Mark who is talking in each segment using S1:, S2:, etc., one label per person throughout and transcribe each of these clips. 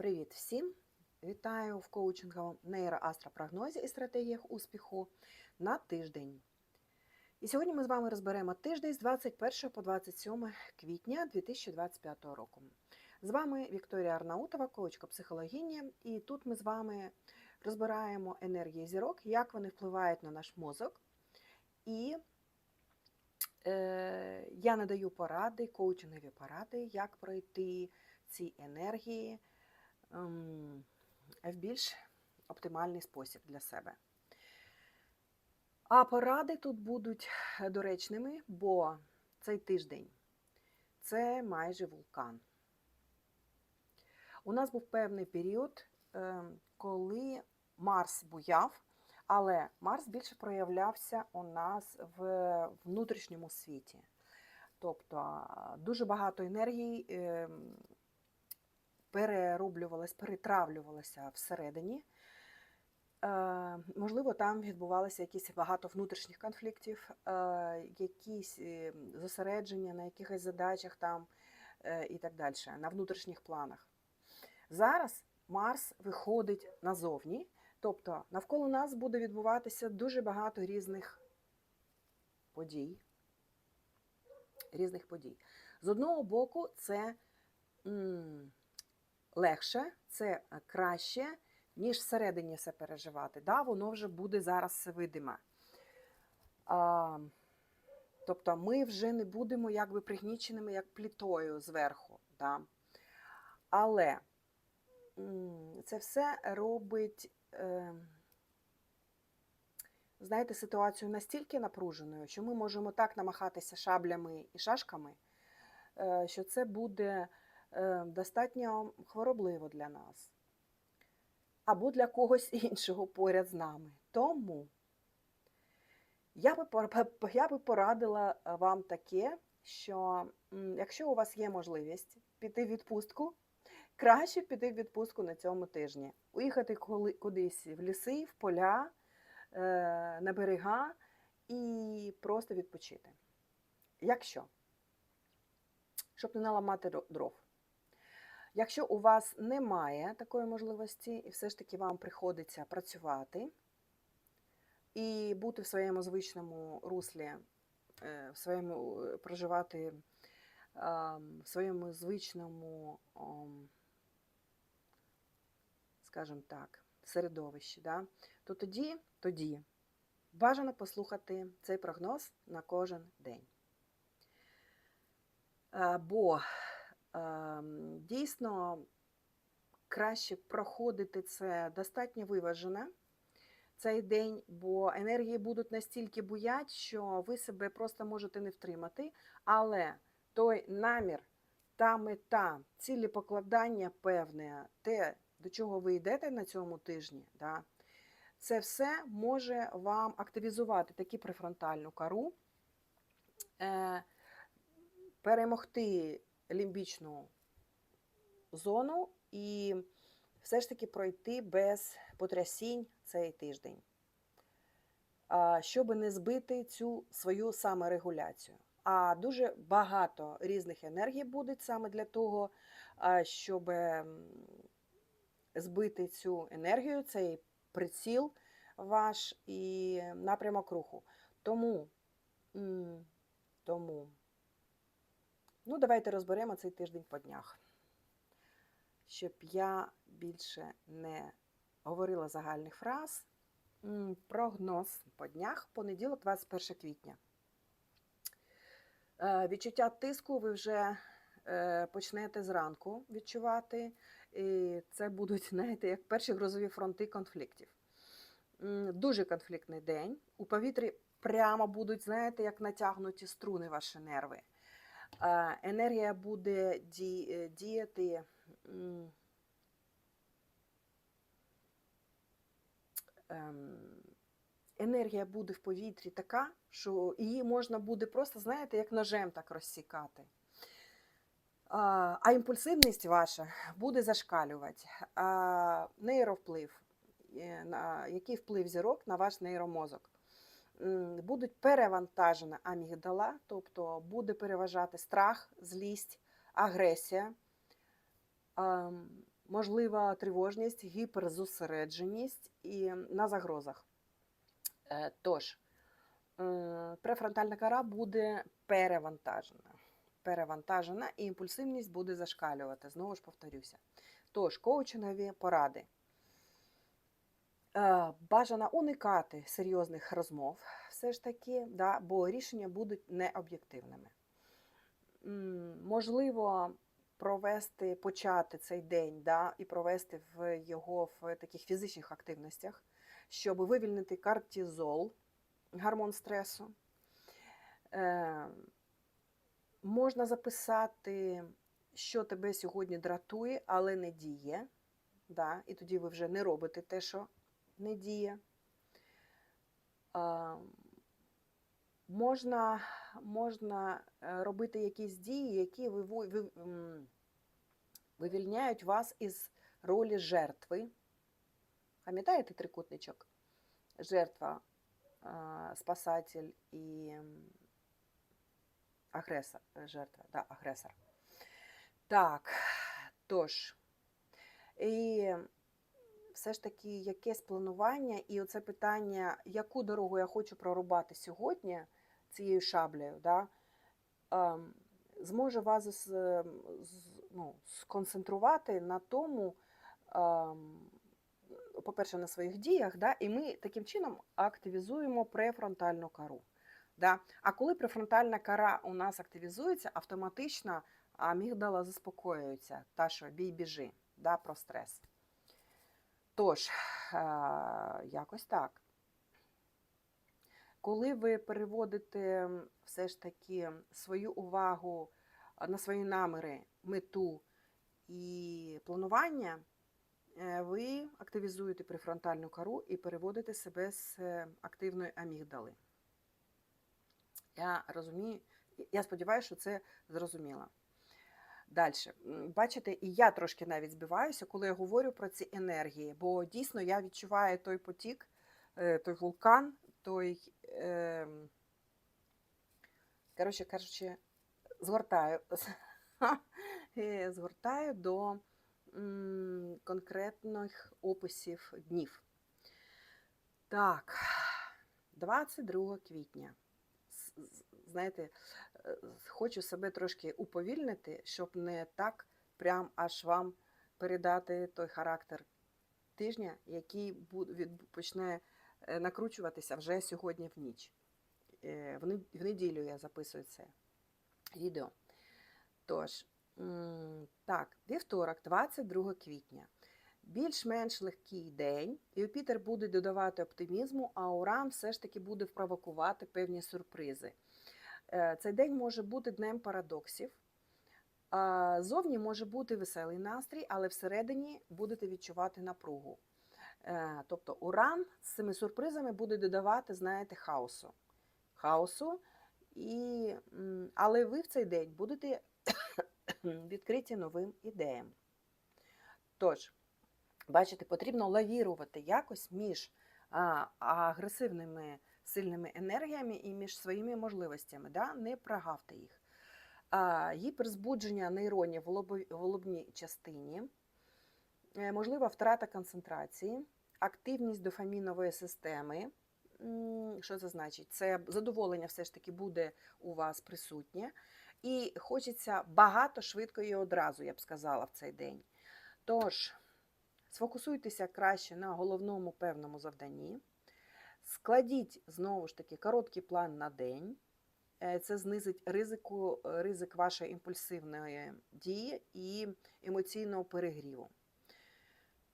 S1: Привіт всім! Вітаю в коучинговому нейроастропрогнозі і стратегіях успіху на тиждень. І сьогодні ми з вами розберемо тиждень з 21 по 27 квітня 2025 року. З вами Вікторія Арнаутова, коучка психологиня, і тут ми з вами розбираємо енергії зірок, як вони впливають на наш мозок. І е, я надаю поради, коучингові поради, як пройти ці енергії в більш оптимальний спосіб для себе. А поради тут будуть доречними, бо цей тиждень це майже вулкан. У нас був певний період, ем, коли Марс буяв, але Марс більше проявлявся у нас в внутрішньому світі. Тобто дуже багато енергії перероблювалось, перетравлювалося всередині. Е, Можливо, там відбувалося якісь багато внутрішніх конфліктів, е, якісь е, зосередження на якихось задачах там і так далі, на внутрішніх планах. Зараз Марс виходить назовні, тобто навколо нас буде відбуватися дуже багато різних подій. Різних подій. З одного боку, це м, легше, це краще, ніж всередині все переживати. Да, Воно вже буде зараз видиме. А, тобто ми вже не будемо якби пригніченими як плітою зверху. Да. Але це все робить, е, знаєте, ситуацію настільки напруженою, що ми можемо так намахатися шаблями і шашками, е, що це буде е, достатньо хворобливо для нас або для когось іншого поряд з нами. Тому я би, я би порадила е, вам таке, що якщо у вас є можливість піти в відпустку, краще піти в відпустку на цьому тижні. Уїхати кудись в ліси, в поля, е, на берега і просто відпочити. Якщо, щоб не наламати дров. Якщо у вас немає такої можливості, і все ж таки вам приходиться працювати і бути в своєму звичному руслі, е, в своєму е, проживати в своєму звичному, скажімо так, середовищі, да, то тоді, тоді бажано послухати цей прогноз на кожен день. Бо дійсно краще проходити це достатньо виважено цей день, бо енергії будуть настільки буять, що ви себе просто можете не втримати. Але той намір, та мета, цілі покладання певне, те, до чого ви йдете на цьому тижні, да, це все може вам активізувати таку префронтальну кору, е, перемогти лімбічну зону і все ж таки пройти без потрясінь цей тиждень, щоб не збити цю свою саморегуляцію. А дуже багато різних енергій буде саме для того, щоб збити цю енергію, цей приціл ваш і напрямок руху. Тому, тому Ну, давайте розберемо цей тиждень по днях. Щоб я більше не говорила загальних фраз. Прогноз по днях, понеділок, 21 квітня. Е, Відчуття тиску ви вже е, почнете зранку відчувати. І це будуть, знаєте, як перші грозові фронти конфліктів. Дуже конфліктний день. У повітрі прямо будуть, знаєте, як натягнуті струни ваші нерви. Енергія буде е, діяти. ем, Енергія буде в повітрі така, що її можна буде просто, знаєте, як ножем так розсікати. А, імпульсивність ваша буде зашкалювати. А, нейровплив, е, який вплив зірок на ваш нейромозок будуть перевантажена амігдала, тобто буде переважати страх, злість, агресія. Можлива тривожність, гіперзосередженість і на загрозах. Е, Тож, е, префронтальна кора буде перевантажена. Перевантажена і імпульсивність буде зашкалювати. Знову ж повторюся. Тож, коучингові поради. Е, Бажано уникати серйозних розмов, все ж таки, да, бо рішення будуть необ'єктивними. Можливо, провести, почати цей день да, і провести в його в таких фізичних активностях, щоб вивільнити кортизол, гормон стресу. Е, можна записати, що тебе сьогодні дратує, але не діє. Да, і тоді ви вже не робите те, що не діє. Можна, можна е, робити якісь дії, які вивільняють вас із ролі жертви. Пам'ятаєте трикутничок? Жертва, спасатель і агресор. Жертва, да, агресор. Так, тож. І все ж таки якесь планування, і оце питання, яку дорогу я хочу прорубати сьогодні цією шаблею, да, ем, зможе вас ну, сконцентрувати на тому, ем, по-перше, на своїх діях, да, і ми таким чином активізуємо префронтальну кору. Да. А коли префронтальна кора у нас активізується, автоматично амігдала заспокоюється, та що бій-біжи, да, про стрес. Тож, е, якось так. Коли ви переводите все ж таки свою увагу на свої наміри, мету і планування, е, ви активізуєте префронтальну кору і переводите себе з е, активної амігдали. Я розумію, я сподіваюся, що це зрозуміло. Далі, бачите, і я трошки навіть збиваюся, коли я говорю про ці енергії, бо дійсно я відчуваю той потік, е, той вулкан, той, е, коротше кажучи, згортаю, е, згортаю до конкретних описів днів. Так, 22 квітня. Знаєте, хочу себе трошки уповільнити, щоб не так прям аж вам передати той характер тижня, який почне е, накручуватися вже сьогодні в ніч. Е, В неділю я записую це відео. Тож, так, вівторок, 22 квітня. Більш-менш легкий день. Юпітер буде додавати оптимізму, а Уран все ж таки буде впровокувати певні сюрпризи. Е, Цей день може бути днем парадоксів. Зовні може бути веселий настрій, але всередині будете відчувати напругу. Е, Тобто уран з цими сюрпризами буде додавати, знаєте, хаосу. Хаосу, і, але ви в цей день будете відкриті новим ідеям. Тож, бачите, потрібно лавірувати якось між агресивними сильними енергіями і між своїми можливостями. Да? Не прогавте їх. А, гіперзбудження нейронів в лобній частині, е, можлива втрата концентрації, активність дофамінової системи. Що це значить? Це задоволення все ж таки буде у вас присутнє. І хочеться багато, швидко і одразу, я б сказала, в цей день. Тож, сфокусуйтеся краще на головному певному завданні. Складіть знову ж таки короткий план на день. Е, Це знизить ризику, ризик вашої імпульсивної дії і емоційного перегріву.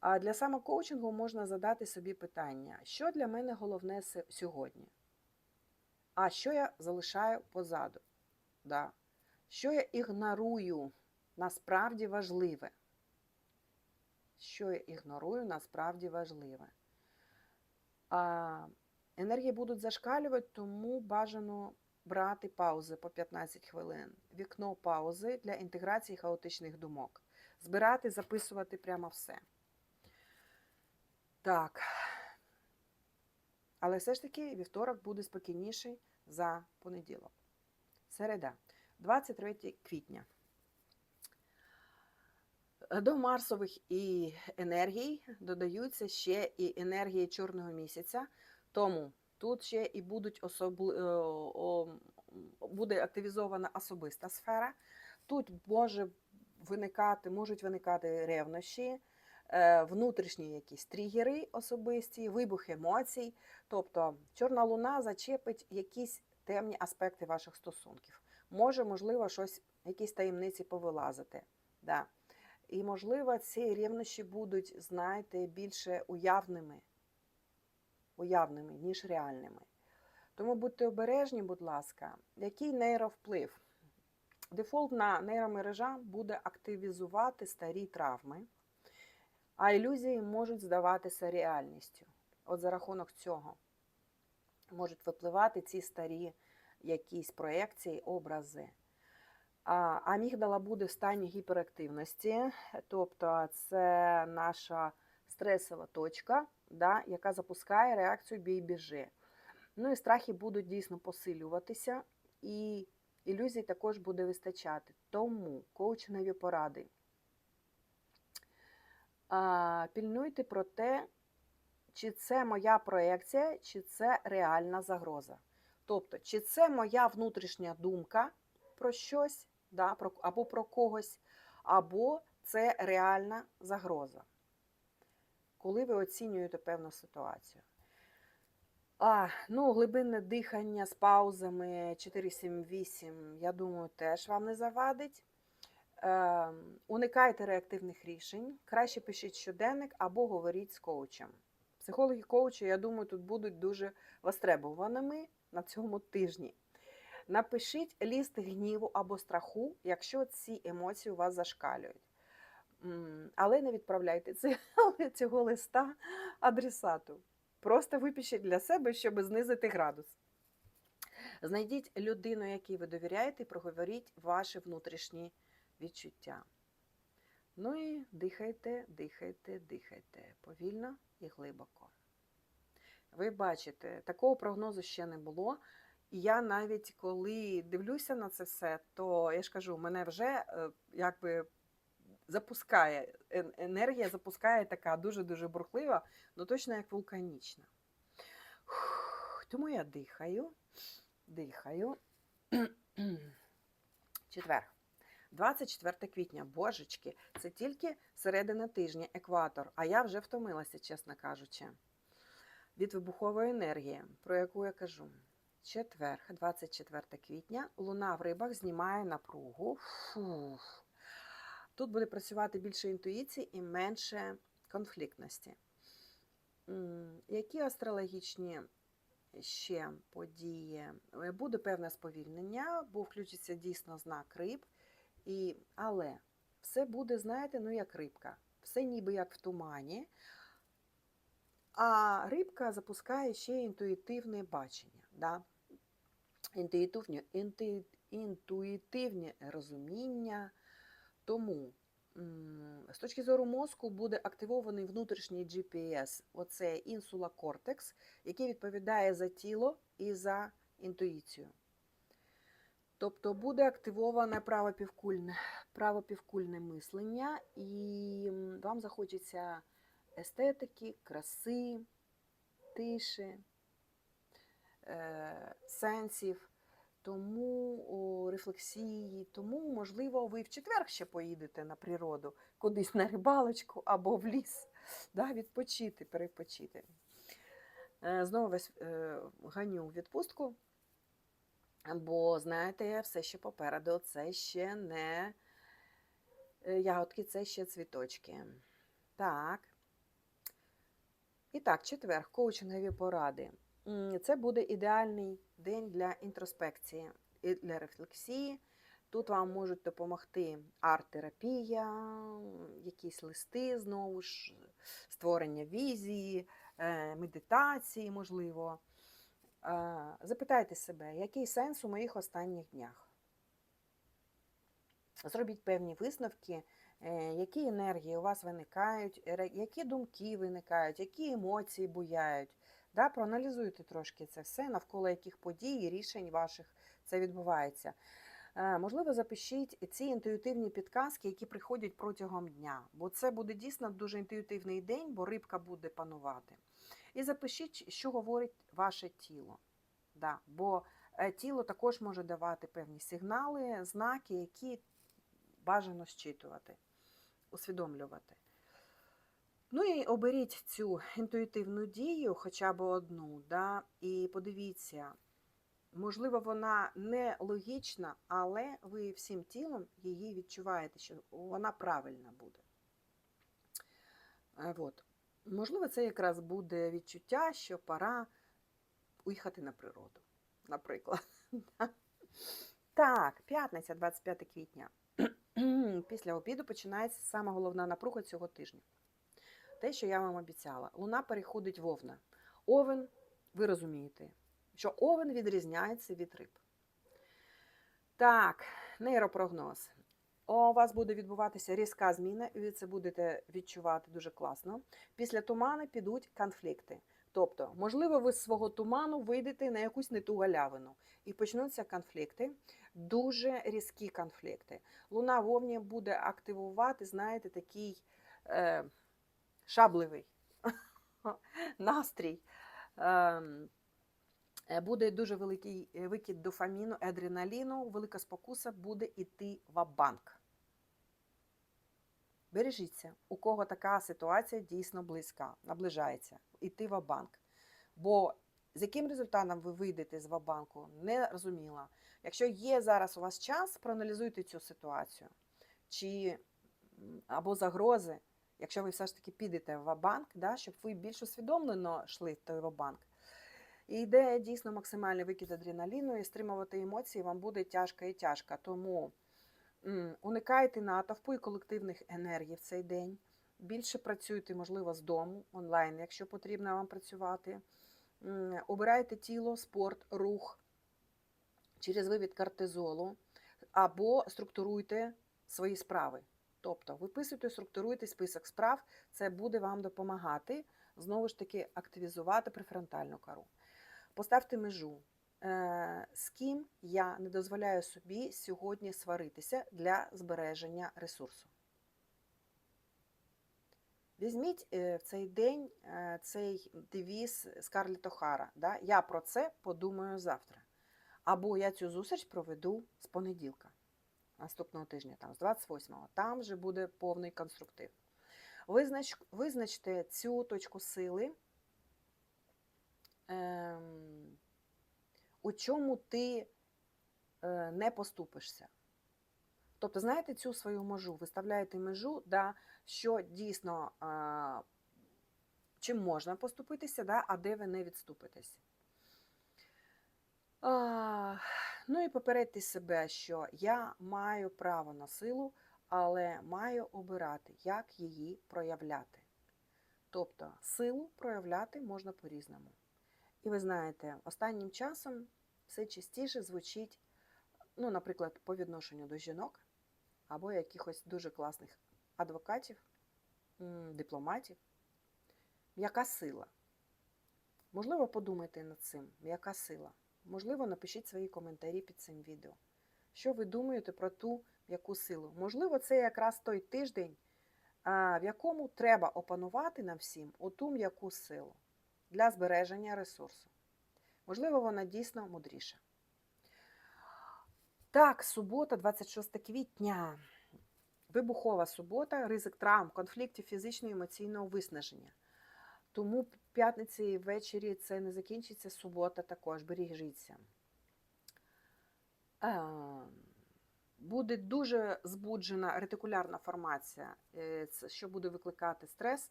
S1: А для самокоучингу можна задати собі питання, що для мене головне сьогодні? А що я залишаю позаду? Да. Що я ігнорую насправді важливе? Що я ігнорую насправді важливе? Енергії будуть зашкалювати, тому бажано брати паузи по 15 хвилин. Вікно паузи для інтеграції хаотичних думок. Збирати, записувати прямо все. Так. Але все ж таки вівторок буде спокійніший за понеділок. Середа, 23 квітня. До марсових і енергій додаються ще і енергії чорного місяця, тому тут ще і будуть особли... е, буде активізована особиста сфера. Тут може виникати, можуть виникати ревнощі, е, внутрішні якісь тригери особисті, вибух емоцій. Тобто чорна луна зачепить якісь темні аспекти ваших стосунків. Може, можливо, щось, якісь таємниці повилазити. Да. І, можливо, ці рівнощі будуть, знаєте, більше уявними, уявними, ніж реальними. Тому будьте обережні, будь ласка, який нейровплив? Дефолтна нейромережа буде активізувати старі травми, а ілюзії можуть здаватися реальністю. От за рахунок цього можуть випливати ці старі якісь проекції, образи. Амігдала буде в стані гіперактивності, тобто це наша стресова точка, да, яка запускає реакцію бій-біжи. Ну і страхи будуть дійсно посилюватися, і ілюзій також буде вистачати. Тому коучингові поради. А, пільнуйте про те, чи це моя проекція, чи це реальна загроза. Тобто, чи це моя внутрішня думка про щось, да, або про когось, або це реальна загроза, коли ви оцінюєте певну ситуацію. А, ну, глибинне дихання з паузами 4-7-8, я думаю, теж вам не завадить. Е, уникайте реактивних рішень, краще пишіть щоденник або говоріть з коучем. Психологи коучі, я думаю, тут будуть дуже востребованими на цьому тижні. Напишіть ліст гніву або страху, якщо ці емоції у вас зашкалюють. Але не відправляйте цього листа адресату. Просто випишіть для себе, щоб знизити градус. Знайдіть людину, якій ви довіряєте, і проговоріть ваші внутрішні відчуття. Ну і дихайте, дихайте, дихайте повільно і глибоко. Ви бачите, такого прогнозу ще не було. І я навіть коли дивлюся на це все, то я ж кажу, мене вже е, якби запускає енергія, запускає така дуже-дуже бурхлива, ну точно як вулканічна. Тому я дихаю, дихаю. Четвер. 24 квітня, божечки, це тільки середина тижня, екватор, а я вже втомилася, чесно кажучи, від вибухової енергії, про яку я кажу. Четвер, 24 квітня, луна в рибах знімає напругу. Фух. Тут буде працювати більше інтуїції і менше конфліктності. Які астрологічні ще події? Е, Буде певне сповільнення, бо включиться дійсно знак риб. І, але все буде, знаєте, ну як рибка. Все ніби як в тумані. А рибка запускає ще інтуїтивне бачення. Да? Інтуїтивні, інту, інтуїтивні розуміння. Тому з точки зору мозку буде активований внутрішній GPS, оце інсула кортекс, який відповідає за тіло і за інтуїцію. Тобто буде активоване правопівкульне, правопівкульне мислення, і вам захочеться естетики, краси, тиші, сенсів, тому о, рефлексії. Тому, можливо, ви в четвер ще поїдете на природу, кудись на рибалочку або в ліс, да, відпочити, перепочити. Е, Знову весь е, ганю відпустку. Бо, знаєте, все ще попереду, це ще не е, ягодки, це ще цвіточки. Так. І так, четвер, коучингові поради. Це буде ідеальний день для інтроспекції для рефлексії. Тут вам можуть допомогти арт-терапія, якісь листи, знову ж, створення візії, е, медитації, можливо. Е, Запитайте себе, який сенс у моїх останніх днях? Зробіть певні висновки, е, які енергії у вас виникають, які думки виникають, які емоції буяють. Да, проаналізуйте трошки це все, навколо яких подій і рішень ваших це відбувається. Е, Можливо, запишіть ці інтуїтивні підказки, які приходять протягом дня, бо це буде дійсно дуже інтуїтивний день, бо рибка буде панувати. І запишіть, що говорить ваше тіло. Да, бо е, тіло також може давати певні сигнали, знаки, які бажано щитувати, усвідомлювати. Ну і оберіть цю інтуїтивну дію, хоча б одну, да, і подивіться, можливо, вона не логічна, але ви всім тілом її відчуваєте, що вона правильна буде. Е, От. Можливо, це якраз буде відчуття, що пора уїхати на природу, наприклад. Так, п'ятниця, 25 квітня. Після обіду починається сама головна напруга цього тижня. Те, що я вам обіцяла. Луна переходить в овна. Овен, ви розумієте, що овен відрізняється від риб. Так, нейропрогноз. У вас буде відбуватися різка зміна, і ви це будете відчувати дуже класно. Після туману підуть конфлікти. Тобто, можливо, ви з свого туману вийдете на якусь не ту галявину і почнуться конфлікти, дуже різкі конфлікти. Луна в Овні буде активувати, знаєте, такий е, шабливий настрій. Ем, е, Буде дуже великий е, викид дофаміну, адреналіну, велика спокуса буде йти в банк. Бережіться, у кого така ситуація дійсно близька, наближається, іти в банк. Бо з яким результатом ви вийдете з вабанку, не розуміла. Якщо є зараз у вас час, проаналізуйте цю ситуацію. Чи або загрози, якщо ви все ж таки підете в вабанк, да, щоб ви більш усвідомлено йшли в той вабанк. І йде дійсно максимальний викид адреналіну, і стримувати емоції вам буде тяжко і тяжко. Тому уникайте натовпу і колективних енергій в цей день. Більше працюйте, можливо, з дому, онлайн, якщо потрібно вам працювати. Обирайте тіло, спорт, рух через вивід кортизолу, або структуруйте свої справи. Тобто виписуйте, структуруйте список справ, це буде вам допомагати знову ж таки активізувати префронтальну кору. Поставте межу. Е, З ким я не дозволяю собі сьогодні сваритися для збереження ресурсу. Візьміть е, в цей день е, цей девіз Скарлетт Охара. Да? Я про це подумаю завтра. Або я цю зустріч проведу з понеділка, наступного тижня, там, з 28-го. Там вже буде повний конструктив. Визнач, визначте цю точку сили, ем, у чому ти е, не поступишся. Тобто, знаєте цю свою межу, виставляєте межу, да, що дійсно а, чим можна поступитися, да, а де ви не відступитесь. А, ну і попередьте себе, що я маю право на силу, але маю обирати, як її проявляти. Тобто силу проявляти можна по-різному. І ви знаєте, останнім часом все частіше звучить, ну, наприклад, по відношенню до жінок або якихось дуже класних адвокатів, дипломатів. М'яка сила. Можливо, подумайте над цим, м'яка сила. Можливо, напишіть свої коментарі під цим відео. Що ви думаєте про ту м'яку силу? Можливо, це якраз той тиждень, в якому треба опанувати нам всім оту м'яку силу для збереження ресурсу. Можливо, вона дійсно мудріша. Так, субота, 26 квітня. Вибухова субота, ризик травм, конфліктів фізичного і емоційного виснаження. Тому п'ятниці ввечері це не закінчиться субота також, бережіться. Е, Буде дуже збуджена ретикулярна формація, е, що буде викликати стрес,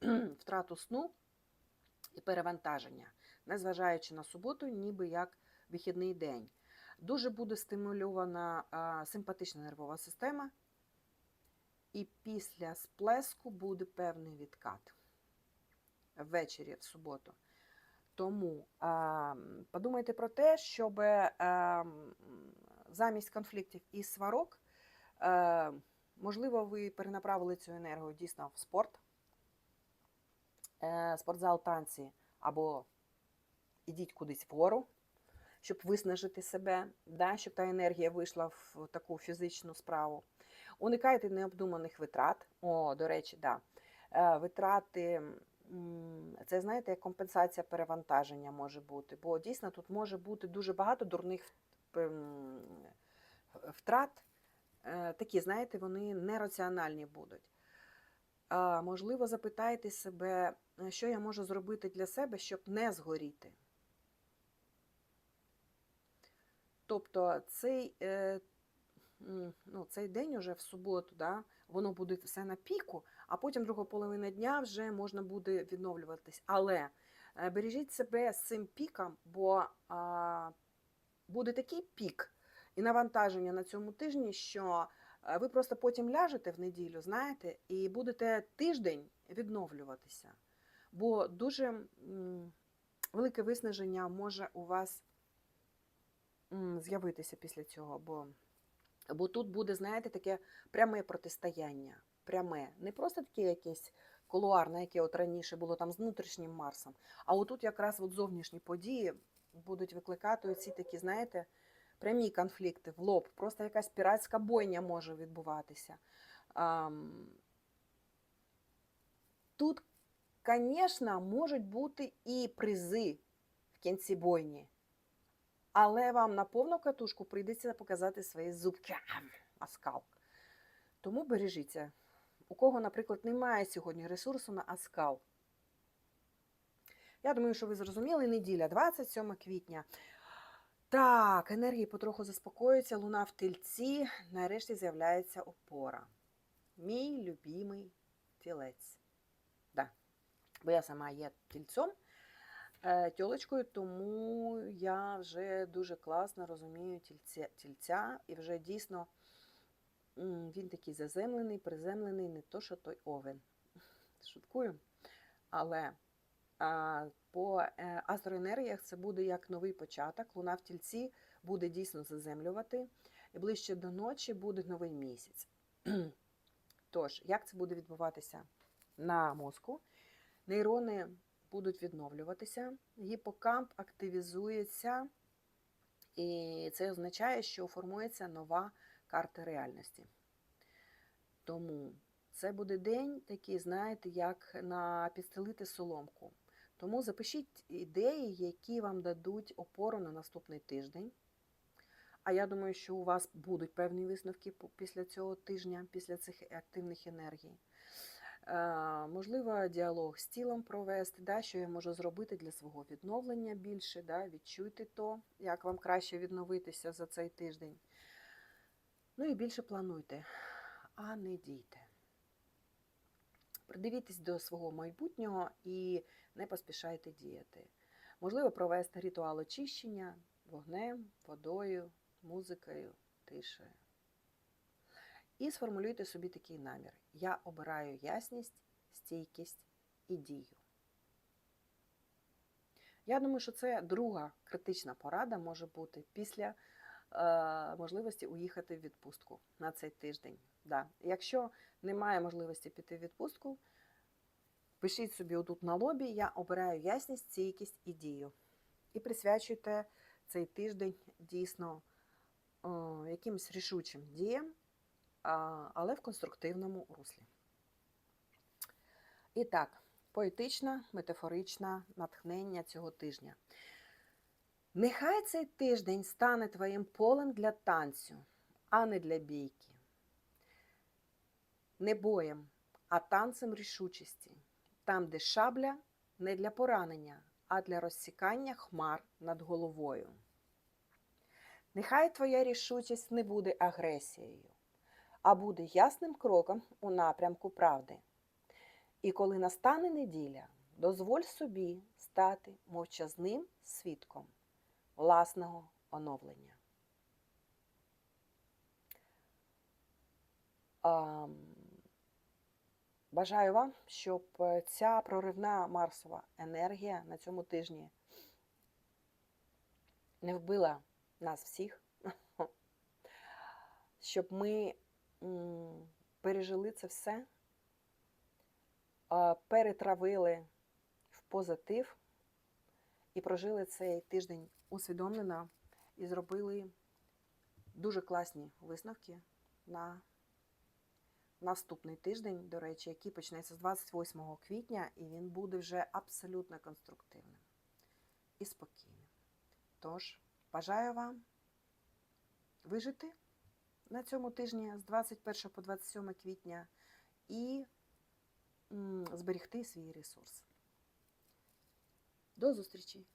S1: втрату сну і перевантаження, незважаючи на суботу, ніби як вихідний день. Дуже буде стимульована симпатична нервова система, і після сплеску буде певний відкат ввечері в суботу. Тому а, подумайте про те, щоб а, замість конфліктів і сварок, а, можливо, ви перенаправили цю енергію дійсно в спорт, е, спортзал танці або ідіть кудись вгору щоб виснажити себе, да, щоб та енергія вийшла в таку фізичну справу. Уникайте необдуманих витрат. О, до речі, да. Е, Витрати це знаєте, як компенсація перевантаження може бути. Бо дійсно тут може бути дуже багато дурних втрат. Е, Такі, знаєте, вони нераціональні будуть. Можливо, запитайте себе, що я можу зробити для себе, щоб не згоріти. Тобто цей, е, ну, цей день уже в суботу, да, воно буде все на піку, а потім друга половина дня вже можна буде відновлюватись. Але е, бережіть себе з цим піком, бо а, буде такий пік і навантаження на цьому тижні, що е, ви просто потім ляжете в неділю, знаєте, і будете тиждень відновлюватися. Бо дуже велике виснаження може у вас з'явитися після цього. Бо, бо тут буде, знаєте, таке пряме протистояння. Пряме. Не просто таке якесь колуарне, яке от раніше було там з внутрішнім Марсом. А отут якраз от зовнішні події будуть викликати оці такі, знаєте, прямі конфлікти в лоб. Просто якась піратська бойня може відбуватися. Тут, звісно, можуть бути і призи в кінці бойні. Але вам на повну катушку прийдеться показати свої зубки, оскал. Тому бережіться. У кого, наприклад, немає сьогодні ресурсу на оскал. Я думаю, що ви зрозуміли, неділя, 27 квітня. Так, енергії потроху заспокоюються, луна в тельці, нарешті з'являється опора. Мій любимий тілець. Да. Бо я сама є тільцом, е, тьолочкою, тому я вже дуже класно розумію тільця, тільця і вже дійсно він такий заземлений, приземлений, не то, що той овен. Шуткую. Але а, по е, астроенергіях це буде як новий початок. Луна в тільці буде дійсно заземлювати. І ближче до ночі буде новий місяць. Тож, як це буде відбуватися на мозку? Нейрони будуть відновлюватися, гіпокамп активізується, і це означає, що формується нова карта реальності. Тому це буде день такий, знаєте, як на підстелити соломку. Тому запишіть ідеї, які вам дадуть опору на наступний тиждень. А я думаю, що у вас будуть певні висновки після цього тижня, після цих активних енергій. Е, можливо, діалог з тілом провести, да, що я можу зробити для свого відновлення більше, да, відчуйте то, як вам краще відновитися за цей тиждень. Ну і більше плануйте, а не дійте. Придивіться до свого майбутнього і не поспішайте діяти. Можливо, провести ритуал очищення вогнем, водою, музикою, тишею. І сформулюйте собі такий намір. Я обираю ясність, стійкість і дію. Я думаю, що це друга критична порада може бути після можливості уїхати в відпустку на цей тиждень. Да. Якщо немає можливості піти в відпустку, пишіть собі отут на лобі, я обираю ясність, стійкість і дію. І присвячуйте цей тиждень дійсно о, якимось рішучим діям, а, але в конструктивному руслі. І так, поетичне, метафоричне натхнення цього тижня. Нехай цей тиждень стане твоїм полем для танцю, а не для бійки. Не боєм, а танцем рішучості, там, де шабля не для поранення, а для розсікання хмар над головою. Нехай твоя рішучість не буде агресією, а буде ясним кроком у напрямку правди. І коли настане неділя, дозволь собі стати мовчазним свідком власного оновлення. Бажаю вам, щоб ця проривна Марсова енергія на цьому тижні не вбила нас всіх, щоб ми пережили це все, перетравили в позитив і прожили цей тиждень усвідомлено і зробили дуже класні висновки на наступний тиждень, до речі, який почнеться з 28 квітня, і він буде вже абсолютно конструктивним і спокійним. Тож, бажаю вам вижити на цьому тижні з 21 по 27 квітня і м, зберегти свій ресурс. До зустрічі!